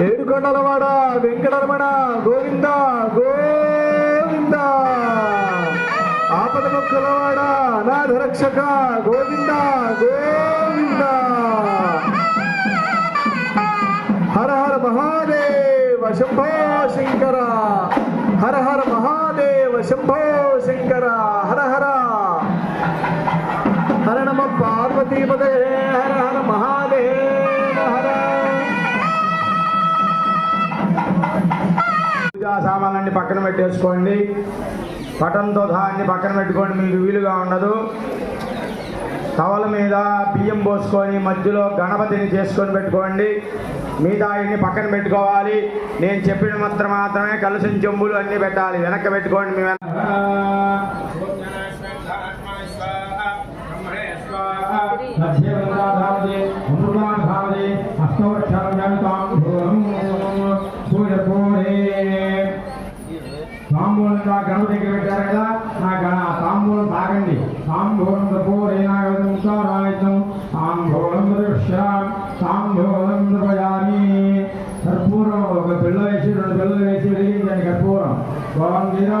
ఏడుకొండలవాడ వెంకటరమణ గోవింద గోవింద. ఆపద మొక్కలవాడ అనాథ రక్షక గోవింద గోవింద. హర హర మహాదేవ శంభో శంకర. హర హర మహాదేవ శంభో శంకర. హర హర. హర నమ పార్వతీపదే సామాన్లన్నీ పక్కన పెట్టేసుకోండి. పటంతో దాన్ని పక్కన పెట్టుకోండి మీకు వీలుగా ఉండదు. తవల మీద బియ్యం పోసుకొని మధ్యలో గణపతిని చేసుకొని పెట్టుకోండి. మిగతా ఇన్ని పక్కన పెట్టుకోవాలి. నేను చెప్పిన మాత్రం మాత్రమే కలుసం చెంబులు అన్నీ పెట్టాలి. వెనక్కి పెట్టుకోండి మీ వెనక తాంబూలంగా గణపతి దగ్గర పెట్టారు కదా నా గణ తాంబూలం తాగండి. తాంబూలం పూరైనాగతం తాంబూలం దృశ్య తాంబూలం ద్రవయామి కర్పూరం ఒక పిల్ల వేసి రెండు పిల్లలు వేసి వెలిగించండి కర్పూరం. బాగుందిరా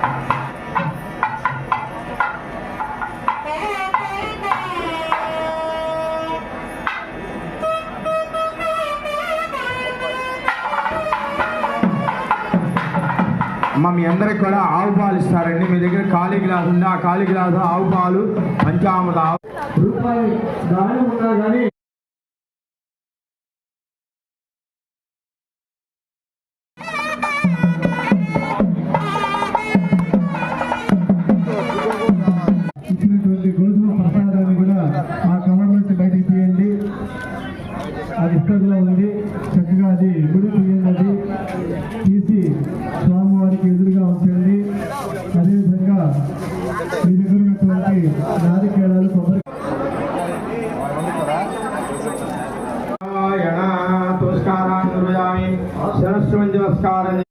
అమ్మ మీ అందరికి కూడా ఆవు పాలు ఇస్తారండి. మీ దగ్గర ఖాళీ గ్లాస్ ఉంది? ఆ ఖాళీ గ్లాస్ ఆవు పాలు పంచామృత ఆవు రూపాయి దాని ఉన్నా కానీ కూడా ఆ అది ఇక్కడలో ఉంది. చక్కగా అది గుడి తీయండి. తీసి नमस्कार सहस्रमञ्जमस्कारणे